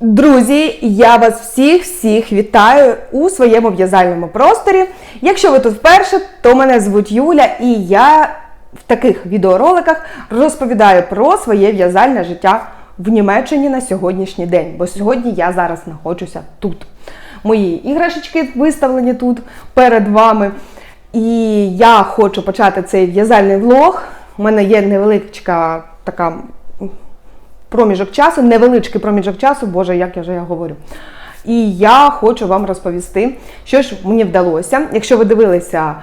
Друзі, я вас всіх всіх вітаю у своєму в'язальному просторі. Якщо ви тут вперше, то мене звуть Юля, і я в таких відеороликах розповідаю про своє в'язальне життя в Німеччині на сьогоднішній день. Бо сьогодні я зараз знаходжуся тут. Мої іграшечки виставлені тут перед вами. І я хочу почати цей в'язальний влог. У мене є невеличка така проміжок часу, невеличкий проміжок часу, боже, як я вже я говорю. І я хочу вам розповісти, що ж мені вдалося. Якщо ви дивилися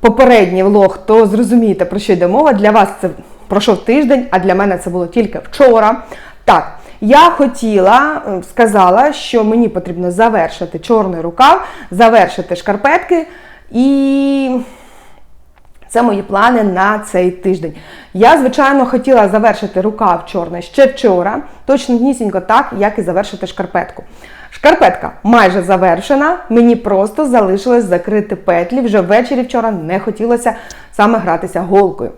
попередній влог, то зрозумієте, про що йде мова. Для вас це пройшов тиждень, а для мене це було тільки вчора. Так, я хотіла, сказала, що мені потрібно завершити чорний рукав, завершити шкарпетки і. Це мої плани на цей тиждень. Я, звичайно, хотіла завершити рукав чорний ще вчора, точно нісінько так, як і завершити шкарпетку. Шкарпетка майже завершена, мені просто залишилось закрити петлі. Вже ввечері вчора не хотілося саме гратися голкою.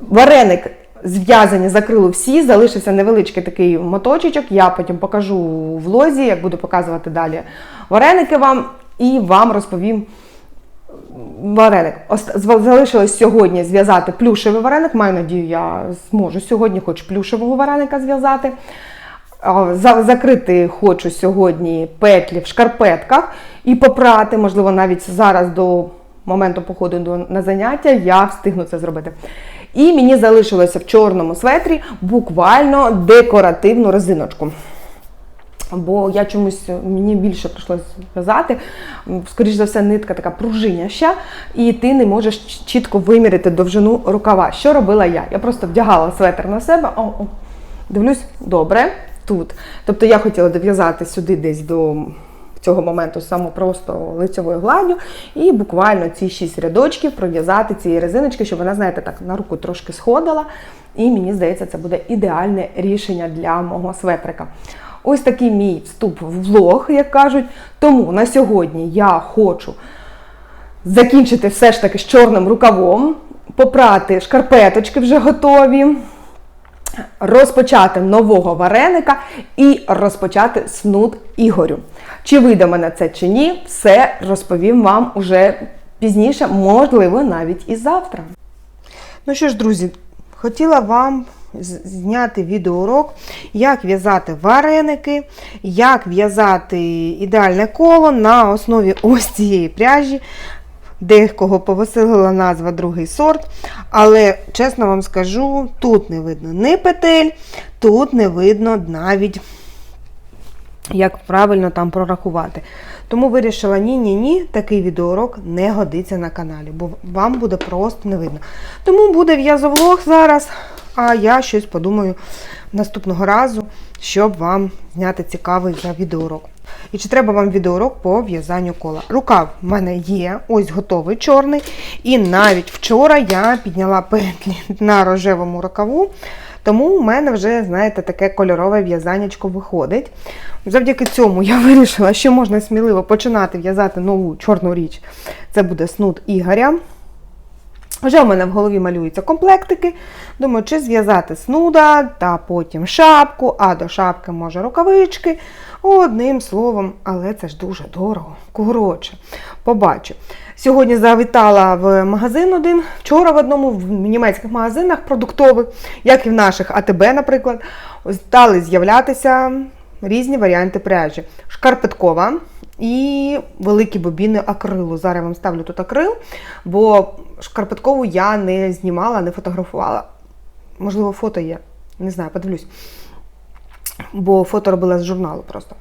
Вареник зв'язані закрило всі, залишився невеличкий такий моточечок. Я потім покажу в лозі, як буду показувати далі вареники вам, і вам розповім вареник. Залишилось сьогодні зв'язати плюшевий вареник. Маю надію, я зможу сьогодні хоч плюшевого вареника зв'язати. Закрити хочу сьогодні петлі в шкарпетках і попрати, можливо, навіть зараз до моменту походу на заняття я встигну це зробити. І мені залишилося в чорному светрі буквально декоративну резиночку. Бо я чомусь мені більше прийшлося в'язати. Скоріш за все, нитка така пружиняща, і ти не можеш чітко виміряти довжину рукава. Що робила я? Я просто вдягала светр на себе. О, о, дивлюсь, добре, тут. Тобто я хотіла дов'язати сюди десь до цього моменту саме просто лицевою гладдю, і буквально ці шість рядочків пров'язати цієї резиночки, щоб вона, знаєте, так на руку трошки сходила. І мені здається, це буде ідеальне рішення для мого светрика. Ось такий мій вступ в влог, як кажуть. Тому на сьогодні я хочу закінчити все ж таки з чорним рукавом, попрати шкарпеточки вже готові, розпочати нового вареника і розпочати снуд Ігорю. Чи вийде мене це чи ні, все розповім вам уже пізніше, можливо, навіть і завтра. Ну що ж, друзі, хотіла вам зняти відеоурок, як в'язати вареники, як в'язати ідеальне коло на основі ось цієї пряжі. Декого повеселила назва другий сорт, але чесно вам скажу, тут не видно ні петель, тут не видно навіть як правильно там прорахувати. Тому вирішила ні-ні ні, такий відеоурок не годиться на каналі, бо вам буде просто не видно. Тому буде в'язовлог зараз, а я щось подумаю наступного разу, щоб вам зняти цікавий за відеоурок. І чи треба вам відеоурок по в'язанню кола? Рукав в мене є, ось готовий чорний. І навіть вчора я підняла петлі на рожевому рукаву. Тому у мене вже, знаєте, таке кольорове в'язаннячко виходить. Завдяки цьому я вирішила, що можна сміливо починати в'язати нову чорну річ. Це буде снуд Ігоря. Вже в мене в голові малюються комплектики. Думаю, чи зв'язати снуда, та потім шапку, а до шапки може рукавички. Одним словом, але це ж дуже дорого. Коротше, побачу. Сьогодні завітала в магазин один, вчора в одному в німецьких магазинах продуктових, як і в наших АТБ, наприклад, стали з'являтися різні варіанти пряжі. Шкарпеткова і великі бобіни акрилу. Зараз я вам ставлю тут акрил, бо шкарпеткову я не знімала, не фотографувала. Можливо, фото є. Не знаю, подивлюсь. Бо фото робила з журналу просто.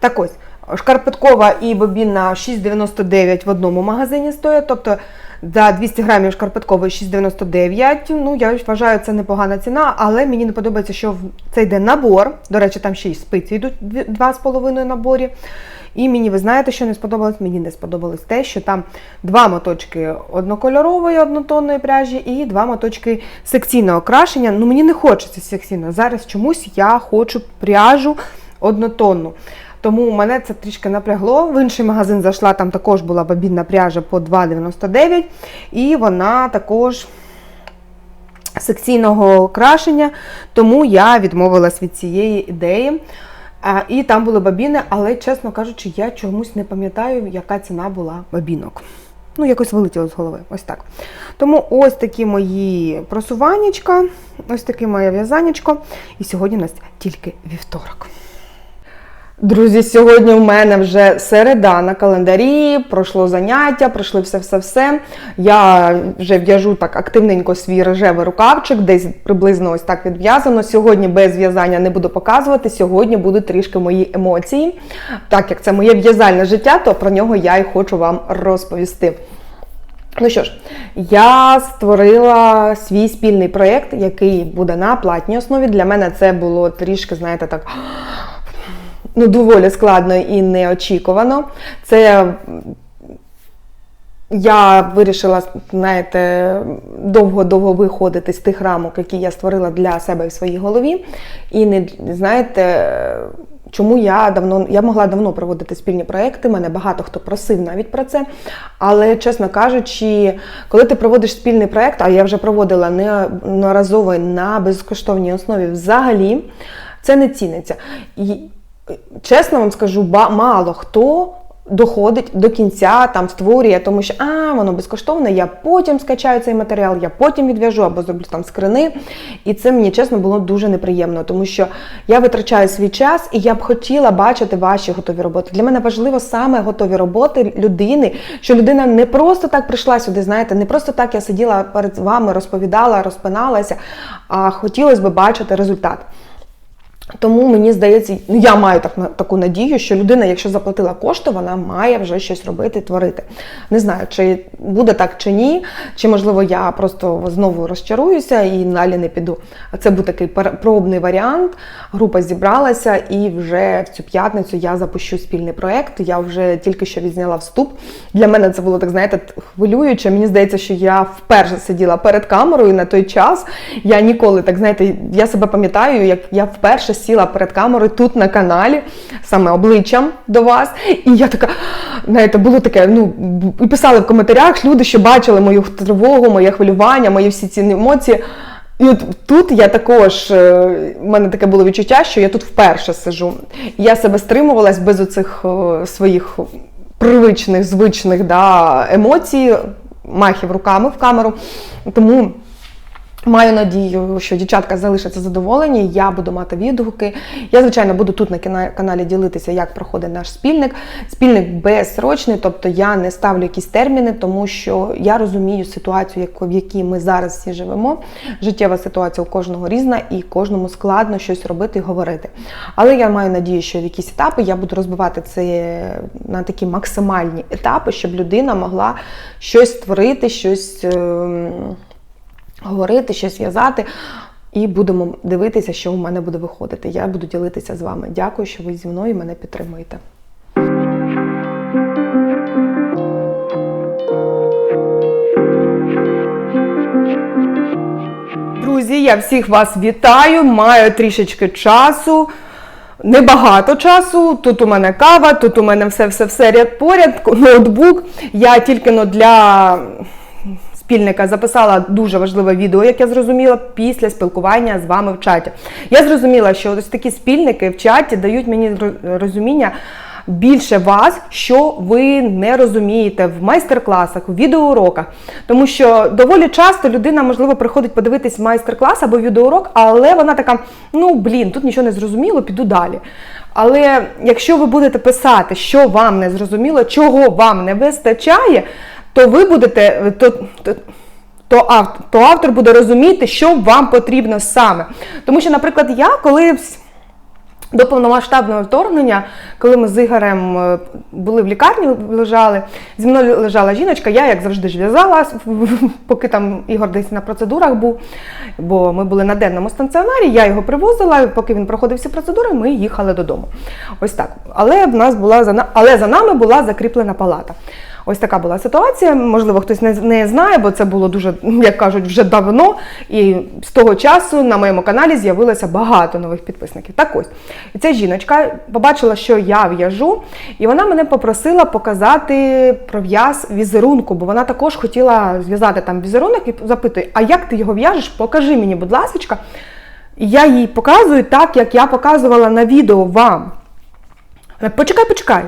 Так ось, шкарпеткова і бобінна 6,99 в одному магазині стоять. Тобто за 200 грамів шкарпеткової 6,99. Ну, я вважаю, це непогана ціна, але мені не подобається, що це йде набор. До речі, там ще й спиці йдуть 2,5 наборі. І мені, ви знаєте, що не сподобалось? Мені не сподобалось те, що там два моточки однокольорової однотонної пряжі і два моточки секційного окрашення. Ну, мені не хочеться секційного. Зараз чомусь я хочу пряжу однотонну. Тому мене це трішки напрягло. В інший магазин зайшла, там також була бобінна пряжа по 2,99. І вона також секційного окрашення, тому я відмовилась від цієї ідеї. А, і там були бабіни, але, чесно кажучи, я чомусь не пам'ятаю, яка ціна була бабінок. Ну, якось вилетіло з голови. Ось так. Тому ось такі мої просуваннячка, ось таке моє в'язанечко. І сьогодні у нас тільки вівторок. Друзі, сьогодні в мене вже середа на календарі, пройшло заняття, пройшли все-все-все. Я вже в'яжу так активненько свій рожевий рукавчик, десь приблизно ось так відв'язано. Сьогодні без в'язання не буду показувати. Сьогодні будуть трішки мої емоції. Так як це моє в'язальне життя, то про нього я і хочу вам розповісти. Ну що ж, я створила свій спільний проєкт, який буде на платній основі. Для мене це було трішки, знаєте, так ну, доволі складно і неочікувано. Це я вирішила, знаєте, довго-довго виходити з тих рамок, які я створила для себе в своїй голові. І не знаєте, чому я давно я могла давно проводити спільні проекти. Мене багато хто просив навіть про це. Але, чесно кажучи, коли ти проводиш спільний проект, а я вже проводила неодноразово на безкоштовній основі, взагалі це не ціниться. Чесно вам скажу, мало хто доходить до кінця, там створює, тому що а, воно безкоштовне, я потім скачаю цей матеріал, я потім відв'яжу або зроблю там скрини. І це мені чесно було дуже неприємно, тому що я витрачаю свій час і я б хотіла бачити ваші готові роботи. Для мене важливо саме готові роботи людини, що людина не просто так прийшла сюди, знаєте, не просто так я сиділа перед вами, розповідала, розпиналася, а хотілося б бачити результат. Тому мені здається, ну я маю так таку надію, що людина, якщо заплатила кошти, вона має вже щось робити, творити. Не знаю, чи буде так чи ні, чи можливо я просто знову розчаруюся і далі не піду. Це був такий пробний варіант. Група зібралася, і вже в цю п'ятницю я запущу спільний проект. Я вже тільки що відзняла вступ. Для мене це було так, знаєте, хвилююче. Мені здається, що я вперше сиділа перед камерою на той час. Я ніколи так знаєте, я себе пам'ятаю, як я вперше сіла перед камерою тут на каналі, саме обличчям до вас. І я така, знаєте, було таке, ну, і писали в коментарях люди, що бачили мою тривогу, моє хвилювання, мої всі ці емоції. І от тут я також, е, в мене таке було відчуття, що я тут вперше сижу. Я себе стримувалась без оцих е, своїх привичних, звичних да, емоцій, махів руками в камеру. Тому. Маю надію, що дівчатка залишаться задоволені. Я буду мати відгуки. Я, звичайно, буду тут на каналі ділитися, як проходить наш спільник. Спільник безсрочний, тобто я не ставлю якісь терміни, тому що я розумію ситуацію, в якій ми зараз всі живемо. Життєва ситуація у кожного різна і кожному складно щось робити і говорити. Але я маю надію, що в якісь етапи я буду розбивати це на такі максимальні етапи, щоб людина могла щось створити, щось. Говорити, щось в'язати. І будемо дивитися, що у мене буде виходити. Я буду ділитися з вами. Дякую, що ви зі мною мене підтримуєте. Друзі, я всіх вас вітаю, маю трішечки часу. Небагато часу. Тут у мене кава, тут у мене все-все-все ряд поряд, ноутбук. Я тільки но для спільника записала дуже важливе відео, як я зрозуміла, після спілкування з вами в чаті. Я зрозуміла, що ось такі спільники в чаті дають мені розуміння. Більше вас, що ви не розумієте в майстер-класах, в відеоуроках. Тому що доволі часто людина, можливо, приходить подивитись майстер-клас або відеоурок, але вона така: ну блін, тут нічого не зрозуміло, піду далі. Але якщо ви будете писати, що вам не зрозуміло, чого вам не вистачає, то ви будете, то, то, то, автор, то автор буде розуміти, що вам потрібно саме. Тому що, наприклад, я колись. До повномасштабного вторгнення, коли ми з Ігорем е, були в лікарні, лежали, зі мною лежала жіночка, я, як завжди, ж в'язала, поки там Ігор десь на процедурах був, бо ми були на денному станціонарі, я його привозила, поки він проходив всі процедури, ми їхали додому. Ось так. Але в нас була але за нами була закріплена палата. Ось така була ситуація. Можливо, хтось не, не знає, бо це було дуже, як кажуть, вже давно. І з того часу на моєму каналі з'явилося багато нових підписників. Так ось ця жіночка побачила, що я в'яжу, і вона мене попросила показати про в'яз візерунку, бо вона також хотіла зв'язати там візерунок і запитує, а як ти його в'яжеш? Покажи мені, будь ласка. Я їй показую так, як я показувала на відео вам. Почекай, почекай.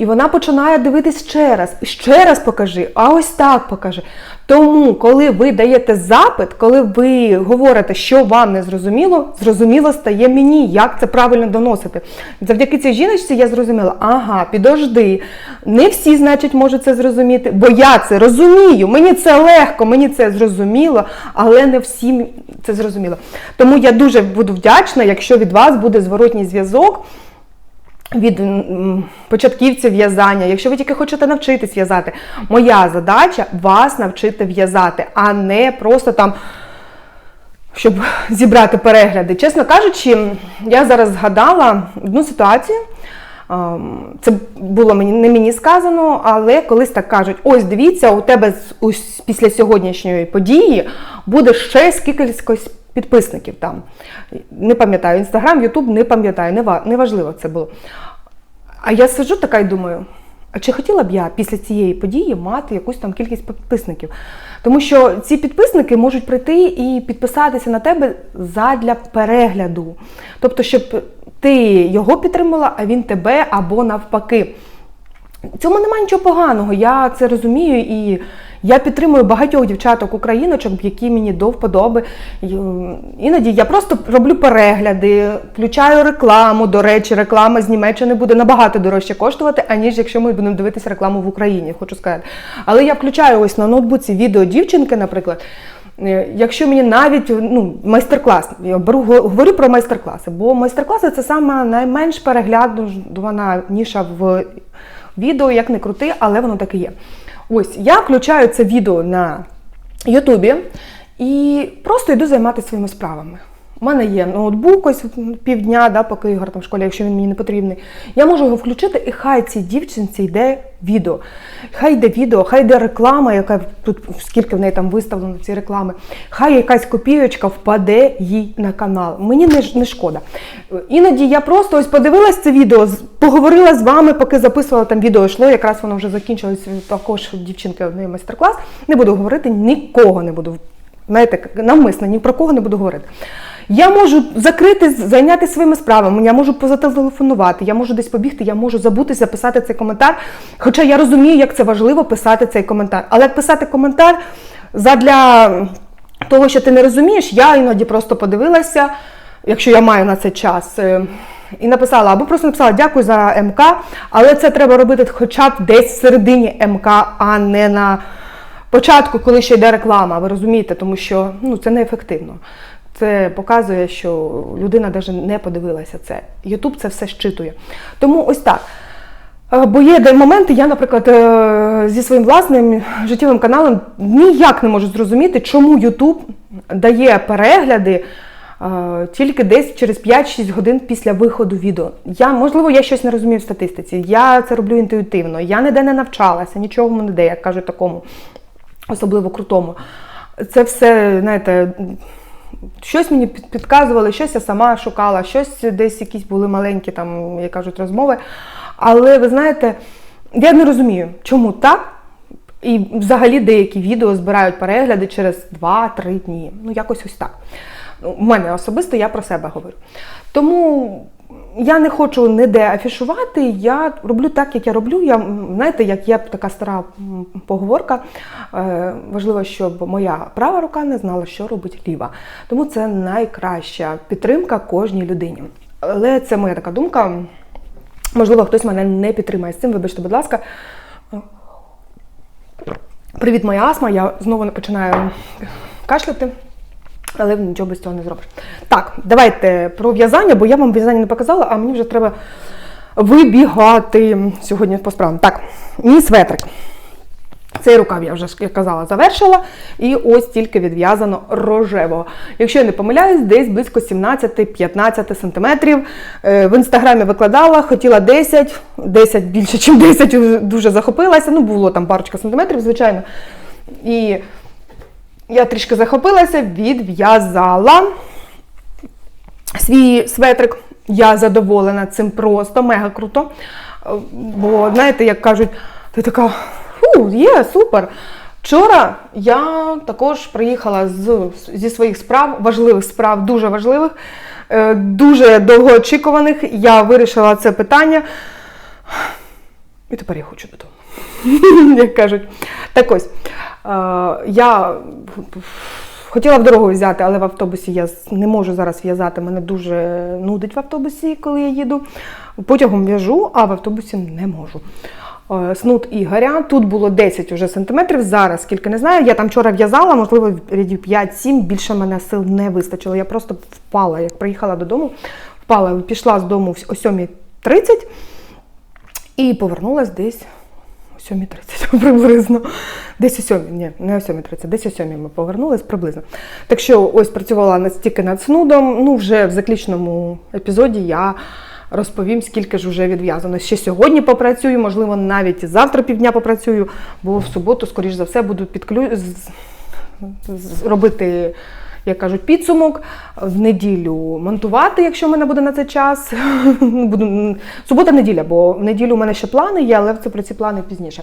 І вона починає дивитись ще раз, ще раз покажи, а ось так покажи. Тому, коли ви даєте запит, коли ви говорите, що вам не зрозуміло, зрозуміло стає мені, як це правильно доносити. Завдяки цій жіночці я зрозуміла, ага, підожди, не всі, значить, можуть це зрозуміти, бо я це розумію, мені це легко, мені це зрозуміло, але не всім це зрозуміло. Тому я дуже буду вдячна, якщо від вас буде зворотній зв'язок від початківців в'язання, якщо ви тільки хочете навчитись в'язати, моя задача вас навчити в'язати, а не просто там. Щоб зібрати перегляди. Чесно кажучи, я зараз згадала одну ситуацію. Це було мені не мені сказано, але колись так кажуть: ось дивіться, у тебе ось після сьогоднішньої події буде ще скільки підписників там. Не пам'ятаю, інстаграм, Ютуб не пам'ятаю, не ва- неважливо це було. А я сиджу така і думаю, а чи хотіла б я після цієї події мати якусь там кількість підписників? Тому що ці підписники можуть прийти і підписатися на тебе задля перегляду. Тобто, щоб ти його підтримала, а він тебе або навпаки. Цьому немає нічого поганого, я це розумію і я підтримую багатьох дівчаток україночок, які мені до вподоби. Іноді я просто роблю перегляди, включаю рекламу. До речі, реклама з Німеччини буде набагато дорожче коштувати, аніж якщо ми будемо дивитися рекламу в Україні, хочу сказати. Але я включаю ось на ноутбуці відео дівчинки, наприклад. Е, Якщо мені навіть ну, майстер-клас, я беру говорю про майстер-класи, бо майстер-класи це саме найменш переглядувана ніша в відео, як не крути, але воно так і є. Ось я включаю це відео на Ютубі і просто йду займатися своїми справами. У мене є ноутбук ось півдня, да, поки Ігор там в школі, якщо він мені не потрібний. Я можу його включити, і хай цій дівчинці йде відео. Хай йде відео, хай йде реклама, яка тут скільки в неї там виставлено ці реклами. Хай якась копійочка впаде їй на канал. Мені не, не шкода. Іноді я просто ось подивилась це відео, поговорила з вами, поки записувала там відео йшло. Якраз воно вже закінчилось також дівчинки в неї майстер-клас. Не буду говорити, нікого не буду. Знаєте, навмисно ні про кого не буду говорити. Я можу закрити, зайнятися своїми справами, я можу позателефонувати, я можу десь побігти, я можу забути записати цей коментар. Хоча я розумію, як це важливо писати цей коментар. Але писати коментар задля того, що ти не розумієш, я іноді просто подивилася, якщо я маю на це час. е, І написала, або просто написала дякую за МК, але це треба робити хоча б десь в середині МК, а не на початку, коли ще йде реклама, ви розумієте, тому що ну, це неефективно. Це показує, що людина навіть не подивилася це. Ютуб це все щитує. Тому ось так. Е, Бо є моменти, я, наприклад, е, зі своїм власним життєвим каналом ніяк не можу зрозуміти, чому Ютуб дає перегляди е, тільки десь через 5-6 годин після виходу відео. Я, можливо, я щось не розумію в статистиці. Я це роблю інтуїтивно. Я ніде не навчалася, нічого не де, як кажуть такому, особливо крутому. Це все, знаєте, щось мені підказували, щось я сама шукала, щось десь якісь були маленькі, там, як кажуть, розмови. Але ви знаєте, я не розумію, чому так. І взагалі деякі відео збирають перегляди через 2-3 дні. Ну, якось ось так. У мене особисто я про себе говорю. Тому я не хочу ніде афішувати, я роблю так, як я роблю. Я, знаєте, як є така стара поговорка. Е, важливо, щоб моя права рука не знала, що робить ліва. Тому це найкраща підтримка кожній людині. Але це моя така думка. Можливо, хтось мене не підтримає з цим. Вибачте, будь ласка. Привіт, моя астма. Я знову починаю кашляти, але нічого без цього не зробиш. Так, давайте про в'язання, бо я вам в'язання не показала, а мені вже треба вибігати сьогодні по справам. Так, мій светрик. Цей рукав я вже як казала, завершила, і ось тільки відв'язано рожевого. Якщо я не помиляюсь, десь близько 17-15 сантиметрів. Е, В інстаграмі викладала, хотіла 10, 10 більше, ніж 10, дуже захопилася. Ну, було там парочка сантиметрів, звичайно. І я трішки захопилася, відв'язала свій светрик. Я задоволена цим просто, мега круто. Бо, знаєте, як кажуть, ти така, фу, є, супер. Вчора я також приїхала з, зі своїх справ, важливих справ, дуже важливих, е, дуже довгоочікуваних. Я вирішила це питання. І тепер я хочу додому, як кажуть. Так ось, е, я хотіла в дорогу взяти, але в автобусі я не можу зараз в'язати. Мене дуже нудить в автобусі, коли я їду. Потягом в'яжу, а в автобусі не можу. Е, Снуд Ігоря. Тут було 10 уже сантиметрів. Зараз скільки не знаю. Я там вчора в'язала, можливо, рядів 5-7. Більше мене сил не вистачило. Я просто впала. Як приїхала додому, впала, пішла з дому о 7.30 і повернулась десь о 7.30 приблизно. Десь о 7, ні, не о 7.30, десь о 7 ми повернулись приблизно. Так що ось працювала настільки над снудом. Ну, вже в заключному епізоді я розповім, скільки ж вже відв'язано. Ще сьогодні попрацюю, можливо, навіть завтра півдня попрацюю, бо в суботу, скоріш за все, буду підклю... робити, як кажуть, підсумок, в неділю монтувати, якщо в мене буде на це час. Буду... Субота-неділя, бо в неділю у мене ще плани є, але це про ці плани пізніше.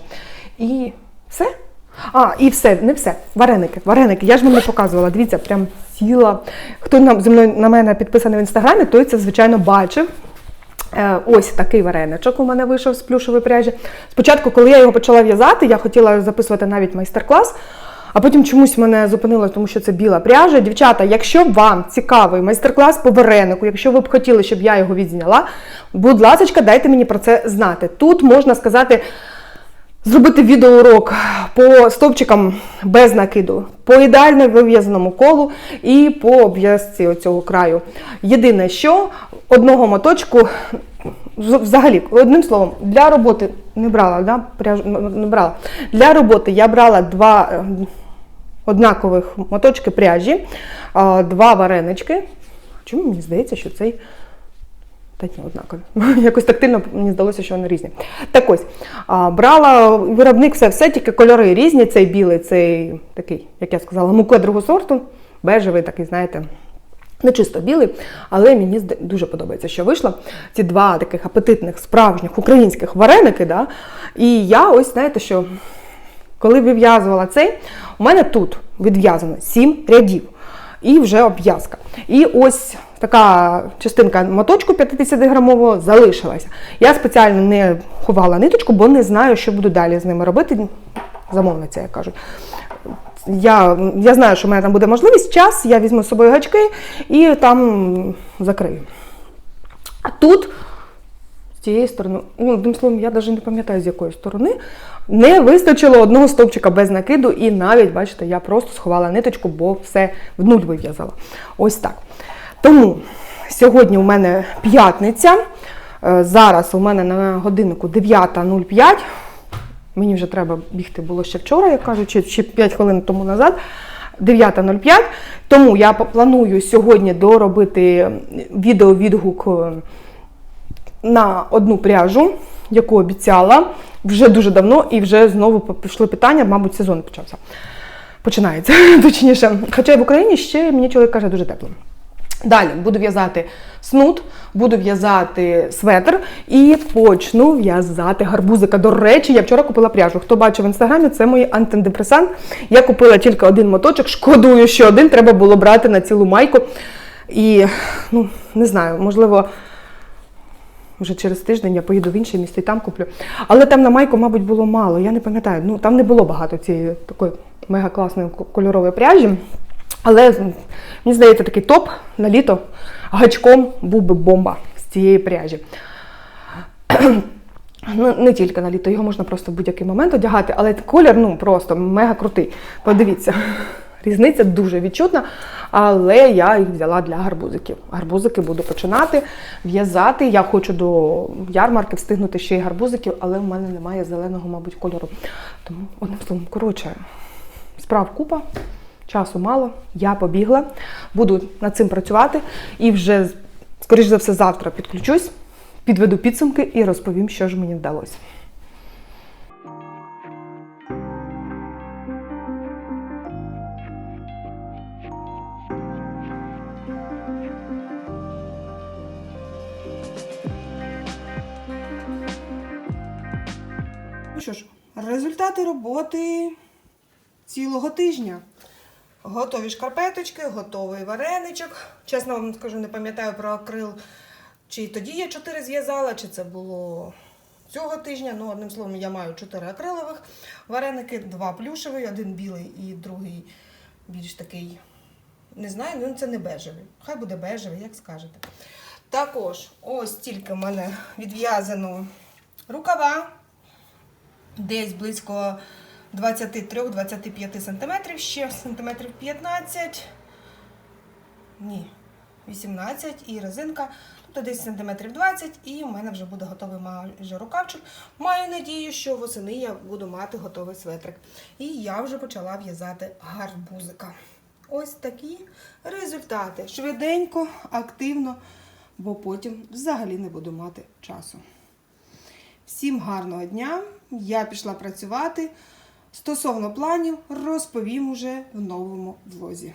І все. А, і все, не все. Вареники. Вареники. Я ж вам не показувала. Дивіться, прям ціла. Хто на, зі мною на мене підписаний в інстаграмі, той це, звичайно, бачив. Е, Ось такий вареничок у мене вийшов з плюшової пряжі. Спочатку, коли я його почала в'язати, я хотіла записувати навіть майстер-клас, а потім чомусь мене зупинило, тому що це біла пряжа. Дівчата, якщо вам цікавий майстер-клас по варенику, якщо ви б хотіли, щоб я його відзняла, будь ласка, дайте мені про це знати. Тут можна сказати. Зробити відеоурок по стовпчикам без накиду, по ідеально вив'язаному колу і по обв'язці оцього краю. Єдине, що одного моточку, взагалі, одним словом, для роботи не брала, да? не брала. Для роботи я брала два е, однакових моточки пряжі, два варенички. Чому мені здається, що цей та ні, однакові. Якось тактильно мені здалося, що вони різні. Так ось, брала виробник все, все, тільки кольори різні. Цей білий, цей такий, як я сказала, муке другого сорту, бежевий такий, знаєте. Не чисто білий, але мені дуже подобається, що вийшло. Ці два таких апетитних, справжніх українських вареники. Да? І я ось, знаєте, що коли вив'язувала цей, у мене тут відв'язано 7 рядів і вже обв'язка. І ось така частинка моточку 50-грамового залишилася. Я спеціально не ховала ниточку, бо не знаю, що буду далі з ними робити. Замовниця, як кажуть. Я, я знаю, що в мене там буде можливість, час, я візьму з собою гачки і там закрию. А тут з цієї сторони, ну, одним словом, я навіть не пам'ятаю, з якої сторони, не вистачило одного стовпчика без накиду, і навіть, бачите, я просто сховала ниточку, бо все в нуль вив'язала. Ось так. Тому сьогодні у мене п'ятниця. Е, Зараз у мене на годиннику 9.05. Мені вже треба бігти було ще вчора, як кажуть, чи ще 5 хвилин тому назад. 9.05. Тому я планую сьогодні доробити відеовідгук е, на одну пряжу, яку обіцяла вже дуже давно, і вже знову пішли питання, мабуть, сезон почався. Починається, точніше. Хоча в Україні ще мені чоловік каже дуже тепло. Далі буду в'язати снуд, буду в'язати светр і почну в'язати гарбузика. До речі, я вчора купила пряжу. Хто бачив в інстаграмі, це мій антидепресант. Я купила тільки один моточок, шкодую, що один треба було брати на цілу майку. І ну, не знаю, можливо. Вже через тиждень я поїду в інше місто і там куплю. Але там на майку, мабуть, було мало. Я не пам'ятаю. Ну там не було багато цієї такої мега класної кольорової пряжі. Але мені здається, такий топ на літо гачком був би бомба з цієї пряжі. Ну, не тільки на літо, його можна просто в будь-який момент одягати, але колір ну просто мега крутий. Подивіться, різниця дуже відчутна, але я їх взяла для гарбузиків. Гарбузики буду починати в'язати. Я хочу до ярмарки встигнути ще й гарбузиків, але в мене немає зеленого, мабуть, кольору. Тому одним словом, коротше, справ купа. Часу мало, я побігла, буду над цим працювати і вже, скоріш за все, завтра підключусь, підведу підсумки і розповім, що ж мені вдалося. Що ж, результати роботи цілого тижня. Готові шкарпеточки, готовий вареничок. Чесно вам скажу, не пам'ятаю про акрил, чи тоді я чотири зв'язала, чи це було цього тижня. Ну, одним словом, я маю чотири акрилових вареники, два плюшеві, один білий і другий більш такий. Не знаю, ну це не бежевий. Хай буде бежевий, як скажете. Також ось тільки в мене відв'язано рукава, десь близько 23-25 см, ще сантиметрів 15, ні, 18 і резинка, тобто десь сантиметрів 20, і в мене вже буде готовий майже рукавчик. Маю надію, що восени я буду мати готовий светрик. І я вже почала в'язати гарбузика. Ось такі результати. Швиденько, активно, бо потім взагалі не буду мати часу. Всім гарного дня! Я пішла працювати. Стосовно планів розповім уже в новому влозі.